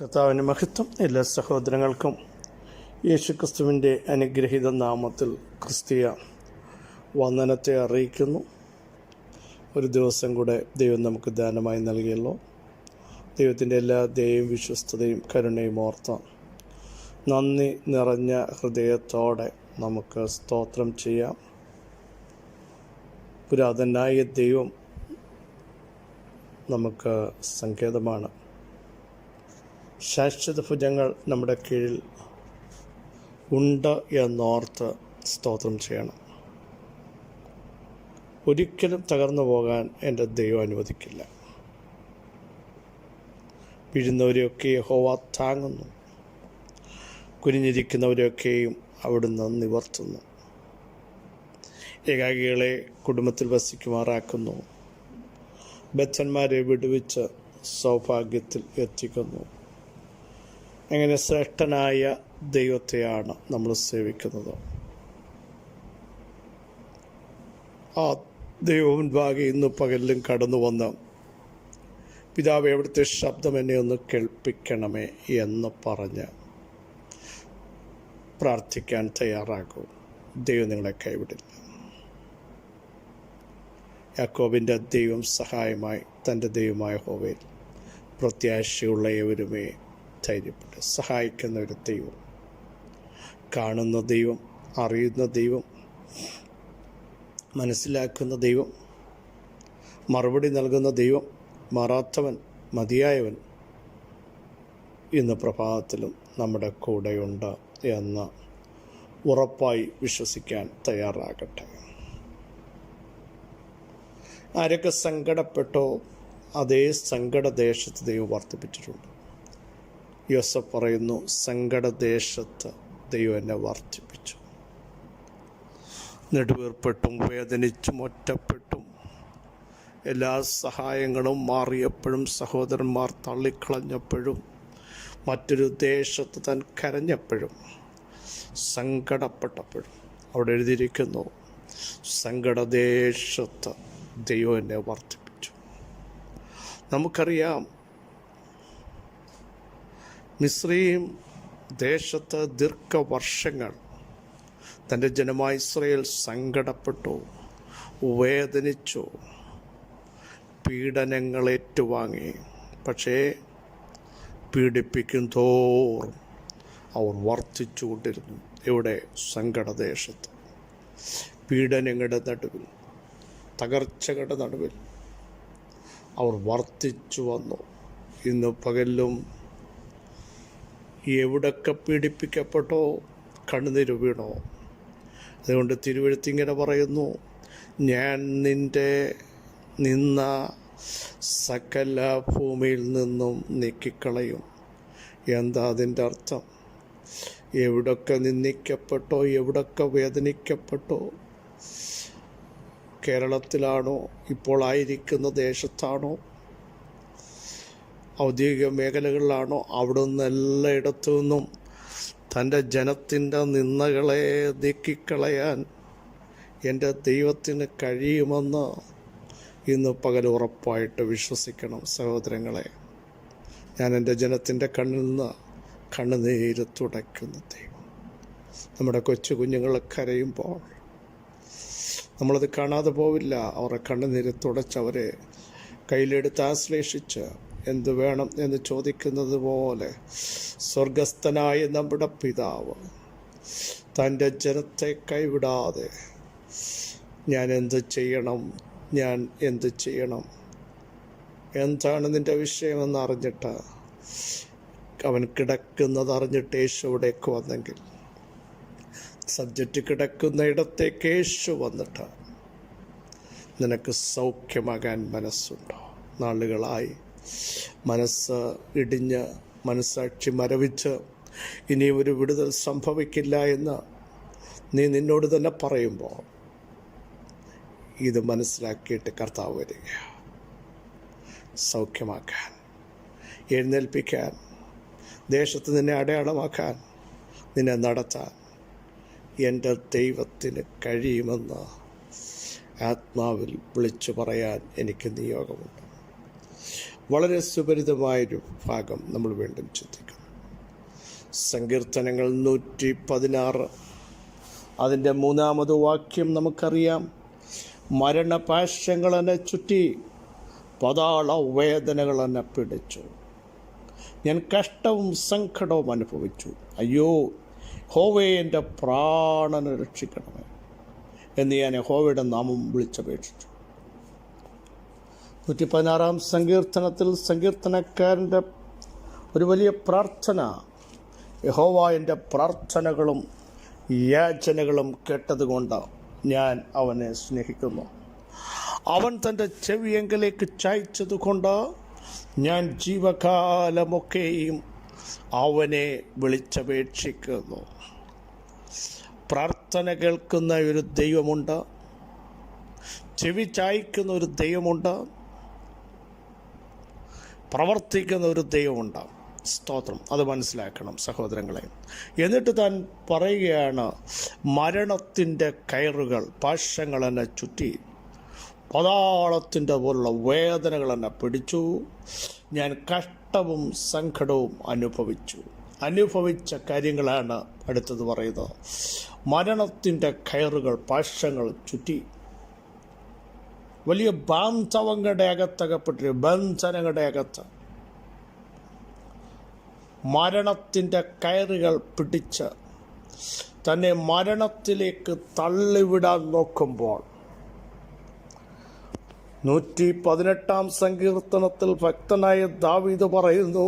കർത്താവിന്റെ മഹത്വം എല്ലാ സഹോദരങ്ങൾക്കും യേശുക്രിസ്തുവിന്റെ അനുഗ്രഹീത നാമത്തിൽ ക്രിസ്തീയ വന്ദനത്തെ അറിയിക്കുന്നു. ഒരു ദിവസം കൂടെ ദൈവം നമുക്ക് ദാനമായി നൽകിയല്ലോ. ദൈവത്തിന്റെ എല്ലാ ദയവും വിശ്വസ്തതയും കരുണയും ഓർത്ത് നന്ദി നിറഞ്ഞ ഹൃദയത്തോടെ നമുക്ക് സ്തോത്രം ചെയ്യാം. പുരാതനായ ദൈവം നമുക്ക് സങ്കേതമാണ്. ശാശ്വത ഭുജങ്ങൾ നമ്മുടെ കീഴിൽ ഉണ്ട് എന്നോർത്ത് സ്തോത്രം ചെയ്യണം. ഒരിക്കലും തകർന്നു പോകാൻ എന്റെ ദൈവം അനുവദിക്കില്ല. വീഴുന്നവരെയൊക്കെ ഹോവ താങ്ങുന്നു. കുനിഞ്ഞിരിക്കുന്നവരെയൊക്കെയും അവിടുന്ന് നിവർത്തുന്നു. ഏകാഗികളെ കുടുംബത്തിൽ വസിക്കുമാറാക്കുന്നു. ബദ്ധന്മാരെ വിടുവിച്ച് സൗഭാഗ്യത്തിൽ എത്തിക്കുന്നു. അങ്ങനെ ശ്രേഷ്ഠനായ ദൈവത്തെയാണ് നമ്മൾ സേവിക്കുന്നത്. ആ ദൈവം ദൈവമുൻപാകെ ഇന്ന് പകലിലും കടന്നു വന്ന് പിതാവ് എവിടുത്തെ ശബ്ദം എന്നെ ഒന്ന് കേൾപ്പിക്കണമേ എന്ന് പറഞ്ഞ് പ്രാർത്ഥിക്കാൻ തയ്യാറാകും. ദൈവം നിങ്ങളെ കൈവിടില്ല. യാക്കോബിന്റെ ദൈവം സഹായമായി തന്റെ ദൈവമായ ഹോവയിൽ പ്രത്യാശയുള്ള ഏവരുമേ ധൈര്യപ്പെട്ട് സഹായിക്കുന്ന ഒരു ദൈവം. കാണുന്ന ദൈവം അറിയുന്ന ദൈവം മനസ്സിലാക്കുന്ന ദൈവം മറുപടി നൽകുന്ന ദൈവം മാറാത്തവൻ മതിയായവൻ ഇന്ന് പ്രഭാതത്തിലും നമ്മുടെ കൂടെയുണ്ട് എന്ന് ഉറപ്പായി വിശ്വസിക്കാൻ തയ്യാറാകട്ടെ. ആരൊക്കെ സങ്കടപ്പെട്ടോ അതേ സങ്കടദേശത്ത് ദൈവം വർദ്ധിപ്പിച്ചിട്ടുണ്ട്. യോസഫ് പറയുന്നു സങ്കടദേശത്ത് ദൈവം എന്നെ വർദ്ധിപ്പിച്ചു. നെടുവേർപ്പെട്ടും വേദനിച്ചും ഒറ്റപ്പെട്ടും. എല്ലാ സഹായങ്ങളും മാറിയപ്പോഴും സഹോദരന്മാർ തള്ളിക്കളഞ്ഞപ്പോഴും മറ്റൊരു ദേശത്ത് താൻ കരഞ്ഞപ്പോഴും സങ്കടപ്പെട്ടപ്പോഴും. അവിടെ എഴുതിയിരിക്കുന്നു സങ്കടദേശത്ത് ദൈവം എന്നെ വർദ്ധിപ്പിച്ചു. നമുക്കറിയാം മിശ്രീം ദേശത്ത് ദീർഘവർഷങ്ങൾ തന്റെ ജനമായ ഇസ്രയേൽ സങ്കടപ്പെട്ടു വേദനിച്ചു പീഡനങ്ങൾ ഏറ്റുവാങ്ങി. പക്ഷേ പീഡിപ്പിക്കും തോറും അവർ വർദ്ധിച്ചുകൊണ്ടിരുന്നു ഇവിടെ സങ്കടദേശത്ത്. പീഡനങ്ങളുടെ നടുവിൽ തകർച്ചകളുടെ നടുവിൽ അവർ വർദ്ധിച്ചു വന്നു. ഇന്ന് പകലിലും എവിടൊക്കെ പീഡിപ്പിക്കപ്പെട്ടോ കണ്ണുനീര് വീണോ? അതുകൊണ്ട് തിരുവഴുത്തിങ്ങനെ പറയുന്നു ഞാൻ നിന്റെ നിന്ന സകല ഭൂമിയിൽ നിന്നും നീക്കിക്കളയും. എന്താ അതിന്റെ അർത്ഥം? എവിടൊക്കെ നിന്ദിക്കപ്പെട്ടോ എവിടൊക്കെ വേദനിക്കപ്പെട്ടോ? കേരളത്തിലാണോ ഇപ്പോൾ ആയിരിക്കുന്ന ദേശത്താണോ? ഔദ്യോഗിക മേഖലകളിലാണോ അവിടെ നിന്ന് എല്ലായിടത്തു നിന്നും തന്റെ ജനത്തിന്റെ നിന്ദകളെ നീക്കിക്കളയാൻ എന്റെ ദൈവത്തിന് കഴിയുമെന്ന് ഇന്ന് പകൽ ഉറപ്പായിട്ട് വിശ്വസിക്കണം സഹോദരങ്ങളെ. ഞാൻ എന്റെ ജനത്തിന്റെ കണ്ണിൽ നിന്ന് കണ്ണുനീര് തുടയ്ക്കുന്ന ദൈവം. നമ്മുടെ കൊച്ചു കുഞ്ഞുങ്ങൾ കരയുമ്പോൾ നമ്മളത് കാണാതെ പോവില്ല. അവരുടെ കണ്ണുനീര് തുടച്ചവരെ കയ്യിലെടുത്ത് ആശ്ലേഷിച്ച് എന്തു വേണം എന്ന് ചോദിക്കുന്നത് പോലെ സ്വർഗസ്ഥനായ നമ്മുടെ പിതാവ് തന്റെ ജനത്തെ കൈവിടാതെ ഞാൻ എന്ത് ചെയ്യണം? ഞാൻ എന്ത് ചെയ്യണം? എന്താണ് നിന്റെ വിഷയമെന്ന് അറിഞ്ഞിട്ട് അവൻ കിടക്കുന്നത് അറിഞ്ഞിട്ട് യേശു ഇവിടേക്ക് വന്നെങ്കിൽ. സബ്ജക്റ്റ് കിടക്കുന്ന ഇടത്തേക്ക് യേശു വന്നിട്ട് നിനക്ക് സൗഖ്യമാകാൻ മനസ്സുണ്ടോ? നാളുകളായി മനസ്സ് ഇടിഞ്ഞ് മനസ്സാക്ഷി മരവിച്ച് ഇനി ഒരു വിടുതൽ സംഭവിക്കില്ല എന്ന് നീ നിന്നോട് തന്നെ പറയുമ്പോൾ ഇത് മനസ്സിലാക്കിയിട്ട് കർത്താവ് വരിക. സൗഖ്യമാക്കാൻ എഴുന്നേൽപ്പിക്കാൻ ദേശത്ത് നിന്നെ അടയാളമാക്കാൻ നിന്നെ നടത്താൻ എന്റെ ദൈവത്തിന് കഴിയുമെന്ന് ആത്മാവിൽ വിളിച്ചു പറയാൻ എനിക്ക് നിയോഗമുണ്ട്. വളരെ സുപരിതമായൊരു ഭാഗം നമ്മൾ വീണ്ടും ചിന്തിക്കുന്നു. സങ്കീർത്തനങ്ങൾ നൂറ്റി പതിനാറ് അതിന്റെ മൂന്നാമത് വാക്യം നമുക്കറിയാം. മരണപാശങ്ങൾ എന്നെ ചുറ്റി പതാള വേദനകൾ എന്നെ പിടിച്ചു. ഞാൻ കഷ്ടവും സങ്കടവും അനുഭവിച്ചു. അയ്യോ ഹോവേ എന്റെ പ്രാണനെ രക്ഷിക്കണമേ എന്ന് ഞാൻ ഹോവയുടെ നാമം വിളിച്ചപേക്ഷിച്ചു. നൂറ്റി പതിനാറാം സങ്കീർത്തനത്തിൽ സങ്കീർത്തനക്കാരന്റെ ഒരു വലിയ പ്രാർത്ഥന യഹോവ എന്റെ പ്രാർത്ഥനകളും യാചനകളും കേട്ടതുകൊണ്ട് ഞാൻ അവനെ സ്നേഹിക്കുന്നു. അവൻ തന്റെ ചെവിയെങ്കിലേക്ക് ചായച്ചതുകൊണ്ട് ഞാൻ ജീവകാലമൊക്കെയും അവനെ വിളിച്ചപേക്ഷിക്കുന്നു. പ്രാർത്ഥന കേൾക്കുന്ന ഒരു ദൈവമുണ്ട് ചെവി ചായ്ക്കുന്ന ഒരു ദൈവമുണ്ട് പ്രവർത്തിക്കുന്ന ഒരു ദൈവമുണ്ട് സ്തോത്രം. അത് മനസ്സിലാക്കണം സഹോദരങ്ങളെ. എന്നിട്ട് താൻ പറയുകയാണ് മരണത്തിന്റെ കയറുകൾ പാശങ്ങൾ എന്നെ ചുറ്റി. പതാളത്തിന്റെ പോലുള്ള വേദനകൾ എന്നെ പിടിച്ചു. ഞാൻ കഷ്ടവും സങ്കടവും അനുഭവിച്ചു. അനുഭവിച്ച കാര്യങ്ങളാണ് അടുത്തത് പറയുന്നത്. മരണത്തിന്റെ കയറുകൾ പാശങ്ങൾ ചുറ്റി. വലിയ ബാന്ധവങ്ങളുടെ അകത്തകപ്പെട്ട് ബന്ധനങ്ങളുടെ അകത്ത്. മരണത്തിന്റെ കയറുകൾ പിടിച്ച് തന്നെ മരണത്തിലേക്ക് തള്ളിവിടാൻ നോക്കുമ്പോൾ നൂറ്റി പതിനെട്ടാം സങ്കീർത്തനത്തിൽ ഭക്തനായ ദാവീദ് പറയുന്നു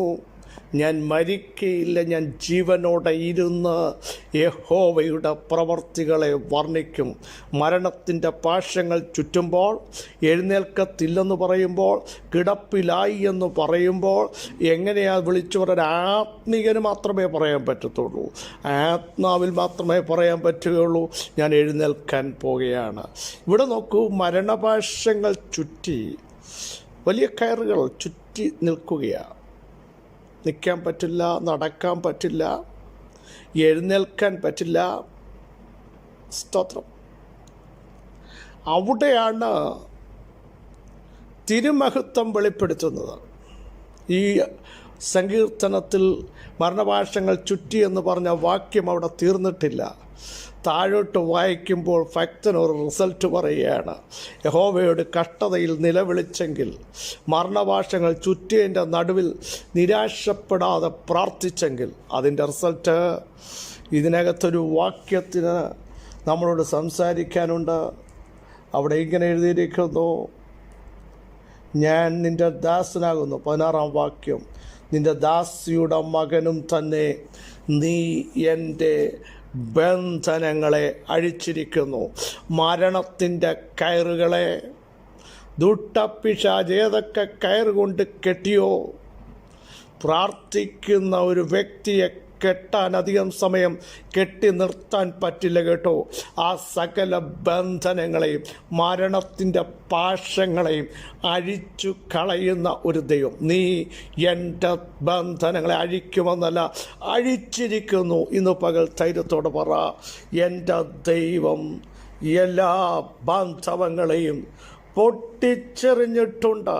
ഞാൻ മരിക്കയില്ല ഞാൻ ജീവനോടെ ഇരുന്ന് യഹോവയുടെ പ്രവർത്തികളെ വർണിക്കും. മരണത്തിന്റെ പാശങ്ങൾ ചുറ്റുമ്പോൾ എഴുന്നേൽക്കത്തില്ലെന്ന് പറയുമ്പോൾ കിടപ്പിലായി എന്ന് പറയുമ്പോൾ എങ്ങനെയാ വിളിച്ചു പറയാൻ ആത്മീകന് മാത്രമേ പറയാൻ പറ്റത്തുള്ളൂ. ആത്മാവിൽ മാത്രമേ പറയാൻ പറ്റുകയുള്ളൂ. ഞാൻ എഴുന്നേൽക്കാൻ പോകുകയാണ് ഇവിടെ നോക്കൂ മരണപാശങ്ങൾ ചുറ്റി വലിയ കയറുകൾ ചുറ്റി നിൽക്കുകയാണ്. നിൽക്കാൻ പറ്റില്ല നടക്കാൻ പറ്റില്ല എഴുന്നേൽക്കാൻ പറ്റില്ല. സ്തോത്രം. അവിടെയാണ് തിരുമഹത്വം വെളിപ്പെടുത്തുന്നത്. ഈ സങ്കീർത്തനത്തിൽ മരണഭാഷങ്ങൾ ചുറ്റി എന്ന് പറഞ്ഞ വാക്യം അവിടെ തീർന്നിട്ടില്ല. താഴോട്ട് വായിക്കുമ്പോൾ ഭക്തനൊരു റിസൾട്ട് പറയുകയാണ്. യഹോവയോട് കഷ്ടതയിൽ നിലവിളിച്ചെങ്കിൽ മരണഭാഷങ്ങൾ ചുറ്റിയതിന്റെ നടുവിൽ നിരാശപ്പെടാതെ പ്രാർത്ഥിച്ചെങ്കിൽ അതിന്റെ റിസൾട്ട് ഇതിനകത്തൊരു വാക്യത്തിന് നമ്മളോട് സംസാരിക്കാനുണ്ട്. അവിടെ ഇങ്ങനെ എഴുതിയിരിക്കുന്നു. ഞാൻ നിന്റെ ദാസനാകുന്നു. പതിനാറാം വാക്യം. നിന്റെ ദാസിയുടെ മകനും തന്നെ നീ എന്റെ ബന്ധനങ്ങളെ അഴിച്ചിരിക്കുന്നു. മരണത്തിന്റെ കയറുകളെ ദുട്ടപ്പിശാജ് ഏതൊക്കെ കയറുകൊണ്ട് കെട്ടിയോ? പ്രാർത്ഥിക്കുന്ന ഒരു വ്യക്തിയെ കെട്ടാൻ അധികം സമയം കെട്ടി നിർത്താൻ പറ്റില്ല കേട്ടോ. ആ സകല ബന്ധനങ്ങളെയും മരണത്തിന്റെ പാശങ്ങളെയും അഴിച്ചു കളയുന്ന ഒരു ദൈവം. നീ എന്റെ ബന്ധനങ്ങളെ അഴിക്കുമെന്നല്ല അഴിച്ചിരിക്കുന്നു. ഇന്ന് പകൽ ധൈര്യത്തോടെ പറ എന്റെ ദൈവം എല്ലാ ബാന്ധവങ്ങളെയും പൊട്ടിച്ചെറിഞ്ഞിട്ടുണ്ട്.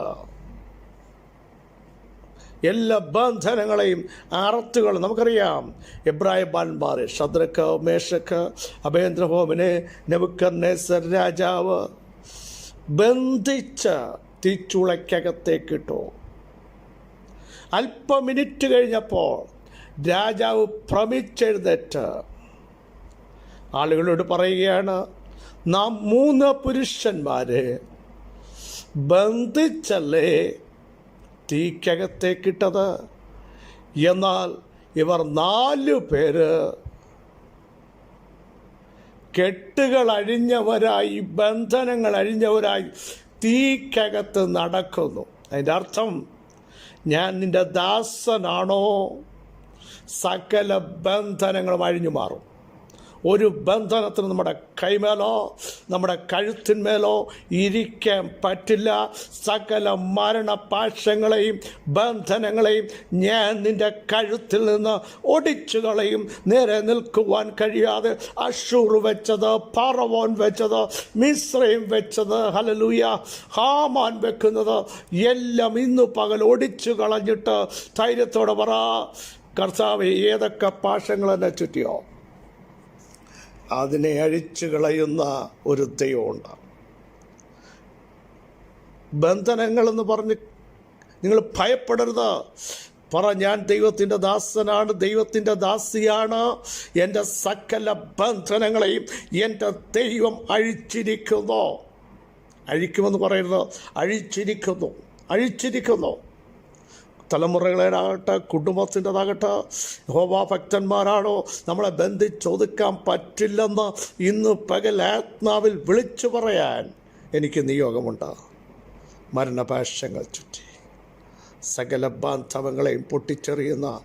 എല്ലാ ബന്ധനങ്ങളെയും അറത്തുകൾ നമുക്കറിയാം എബ്രായ ബാൻബാർ ഷദ്രക്ക് മേഷക്ക് അഭേന്ദ്രഹോമിനെ നെബുക്കർണേസർ രാജാവ് ബന്ധിച്ച തീച്ചുളയ്ക്കകത്തേക്കിട്ടു. അല്പ മിനിറ്റ് കഴിഞ്ഞപ്പോൾ രാജാവ് ഭ്രമിച്ചെഴുന്നേറ്റ്. ആളുകളോട് പറയുകയാണ് നാം മൂന്ന് പുരുഷന്മാരെ ബന്ധിച്ചല്ലേ തീക്കകത്തേക്കിട്ടത്. എന്നാൽ ഇവർ നാലു പേര് കെട്ടുകൾ അഴിഞ്ഞവരായി ബന്ധനങ്ങൾ അഴിഞ്ഞവരായി തീക്കകത്ത് നടക്കുന്നു. അതിന്റെ അർത്ഥം ഞാൻ നിന്റെ ദാസനാണോ? സകല ബന്ധനങ്ങളും അഴിഞ്ഞു മാറും ഒരു ബന്ധനത്തിന് നമ്മുടെ കൈമേലോ നമ്മുടെ കഴുത്തിന്മേലോ ഇരിക്കാൻ പറ്റില്ല. സകല മരണപാശങ്ങളെയും ബന്ധനങ്ങളെയും ഞാൻ നിന്റെ കഴുത്തിൽ നിന്ന് ഒടിച്ചു കളയും. നേരെ നിൽക്കുവാൻ കഴിയാതെ അഷൂർ വെച്ചത് പറവോൻ വെച്ചത് മിശ്രയും വെച്ചത് ഹലലൂയ ഹാമാൻ വെക്കുന്നത് എല്ലാം ഇന്നു പകൽ ഒടിച്ചു കളഞ്ഞിട്ട് ധൈര്യത്തോടെ പറ. കർത്താവ് ഏതൊക്കെ പാശങ്ങൾ ചുറ്റിയോ? അതിനെ അഴിച്ചു കളയുന്ന ഒരു ദൈവമുണ്ട് ബന്ധനങ്ങളെന്ന് പറഞ്ഞ് നിങ്ങൾ ഭയപ്പെടരുത്. പറ ഞാൻ ദൈവത്തിന്റെ ദാസനാണ് ദൈവത്തിന്റെ ദാസിയാണ്. എന്റെ സകല ബന്ധനങ്ങളെയും എന്റെ ദൈവം അഴിച്ചിരിക്കുന്നു. അഴിക്കുമെന്ന് പറയുന്നത് അഴിച്ചിരിക്കുന്നു. അഴിച്ചിരിക്കുന്നു. തലമുറകളേടാകട്ടെ കുടുംബത്തിന്റെതാകട്ടെ ഹോബാ ഭക്തന്മാരാണോ? നമ്മളെ ബന്ധിച്ചൊതുക്കാൻ പറ്റില്ലെന്ന് ഇന്ന് പകൽ ആത്മാവിൽ വിളിച്ചു പറയാൻ എനിക്ക് നിയോഗമുണ്ട്. മരണപാശങ്ങൾ ചുറ്റി. സകല ബാന്ധവങ്ങളെയും പൊട്ടിച്ചെറിയുന്ന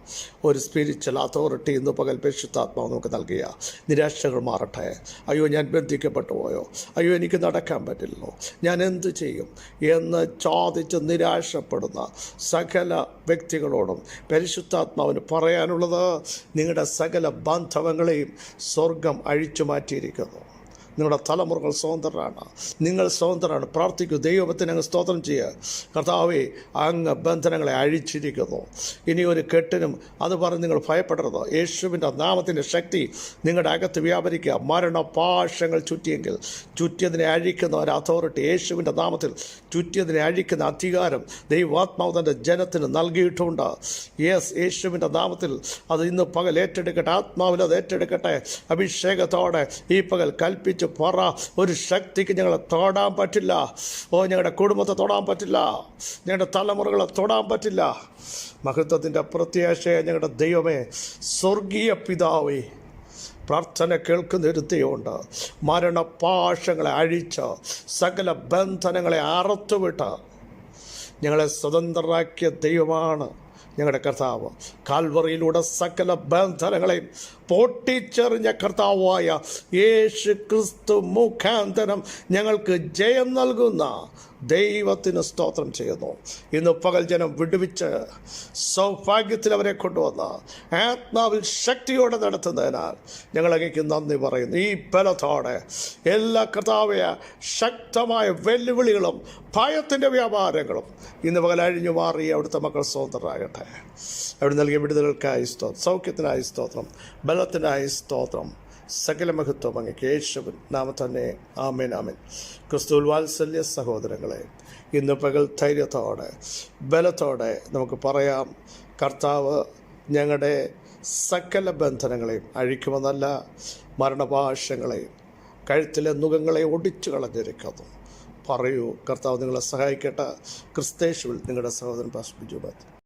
ഒരു സ്പിരിച്വൽ അതോറിറ്റി ഇന്ന് പകൽ പരിശുദ്ധാത്മാവ് നമുക്ക് നൽകിയ നിരാശകൾ മാറട്ടെ. അയ്യോ ഞാൻ ബന്ധിക്കപ്പെട്ടു പോയോ? അയ്യോ എനിക്ക് നടക്കാൻ പറ്റില്ലല്ലോ. ഞാൻ എന്ത് ചെയ്യും എന്ന് ചോദിച്ച് നിരാശപ്പെടുന്ന സകല വ്യക്തികളോടും പരിശുദ്ധാത്മാവിന് പറയാനുള്ളത് നിങ്ങളുടെ സകല ബാന്ധവങ്ങളെയും സ്വർഗം അഴിച്ചു മാറ്റിയിരിക്കുന്നു. നിങ്ങളുടെ തലമുറകൾ സ്വതന്ത്രരാണ്. നിങ്ങൾ സ്വതന്ത്രരാണ്. പ്രാർത്ഥിക്കൂ. ദൈവത്തിന് അങ്ങ് സ്തോത്രം ചെയ്യുക. കർത്താവെ അങ്ങ് ബന്ധനങ്ങളെ അഴിച്ചിരിക്കുന്നു. ഇനി ഒരു കെട്ടിനും അത് പറഞ്ഞ് നിങ്ങൾ ഭയപ്പെടരുത്. യേശുവിന്റെ നാമത്തിന്റെ ശക്തി നിങ്ങളുടെ അകത്ത് വ്യാപരിക്കുക. മരണപാശങ്ങൾ ചുറ്റിയെങ്കിൽ ചുറ്റിയതിനെ അഴിക്കുന്ന ഒരു അതോറിറ്റി യേശുവിന്റെ നാമത്തിൽ ചുറ്റിയതിനെ അഴിക്കുന്ന അധികാരം ദൈവാത്മാവ് തന്റെ ജനത്തിന് നൽകിയിട്ടുണ്ട് യെസ് യേശുവിന്റെ നാമത്തിൽ അത് ഇന്ന് പകൽ ഏറ്റെടുക്കട്ടെ. ആത്മാവിൽ അത് ഏറ്റെടുക്കട്ടെ. അഭിഷേകത്തോടെ ഈ പകൽ കൽപ്പിച്ച് പറ. ഒരു ശക്തിക്ക് ഞങ്ങളെ തൊടാൻ പറ്റില്ല. ഓ ഞങ്ങളുടെ കുടുംബത്തെ തൊടാൻ പറ്റില്ല. ഞങ്ങളുടെ തലമുറകളെ തൊടാൻ പറ്റില്ല. മഹത്വത്തിന്റെ പ്രത്യാശയെ ഞങ്ങളുടെ ദൈവമേ സ്വർഗീയ പിതാവേ പ്രാർത്ഥന കേൾക്കുന്ന ഒരു ദൈവമുണ്ട് മരണപാശങ്ങളെ അഴിച്ച് സകല ബന്ധനങ്ങളെ അറുത്തുവിട്ട്. ഞങ്ങളെ സ്വതന്ത്രരാക്കിയ ദൈവമാണ് ഞങ്ങളുടെ കർത്താവ്. കാൽവറിയിലൂടെ സകല ബന്ധനങ്ങളെയും പൊട്ടിച്ചെറിഞ്ഞ കർത്താവായ യേശു ക്രിസ്തു മുഖാന്തരം ഞങ്ങൾക്ക് ജയം നൽകുന്ന ദൈവത്തിന് സ്തോത്രം ചെയ്യുന്നു. ഇന്ന് പകൽ ജനം വിടുവിച്ച് സൗഭാഗ്യത്തിൽ അവരെ കൊണ്ടുവന്ന് ആത്മാവിൽ ശക്തിയോടെ നടത്തുന്നതിനാൽ ഞങ്ങൾ അങ്ങേക്ക് നന്ദി പറയുന്നു. ഈ ബലത്തോടെ എല്ലാ കർത്താവയ ശക്തമായ വെല്ലുവിളികളും ഭയത്തിന്റെ വ്യാപാരങ്ങളും ഇന്ന് പകൽ അഴിഞ്ഞു മാറി അവിടുത്തെ മക്കൾ സ്വതന്ത്രരാകട്ടെ. അവിടെ നൽകിയ വിടുതലുകൾക്കായി സ്തോത്രം സൗഖ്യത്തിനായി സ്തോത്രം. ബലത്തിനായി സ്തോത്രം. സകല മഹത്വം അങ്ങ് യേശുവിൻ നാമ തന്നെ ആമേൻ ആമേൻ. ക്രിസ്തുൽ വാത്സല്യ സഹോദരങ്ങളെ ഇന്ന് പകൽ ധൈര്യത്തോടെ ബലത്തോടെ നമുക്ക് പറയാം കർത്താവ് ഞങ്ങളുടെ സകല ബന്ധനങ്ങളെയും അഴിക്കുമെന്നല്ല മരണപാശങ്ങളെയും കഴുത്തിലെ നുഖങ്ങളെ ഒടിച്ചു കളഞ്ഞിരിക്കുന്നു. പറയൂ കർത്താവ് നിങ്ങളെ സഹായിക്കട്ടെ. ക്രിസ്തേശുവിൽ നിങ്ങളുടെ സഹോദരൻ പാസ് ബിജു ബാത്ത്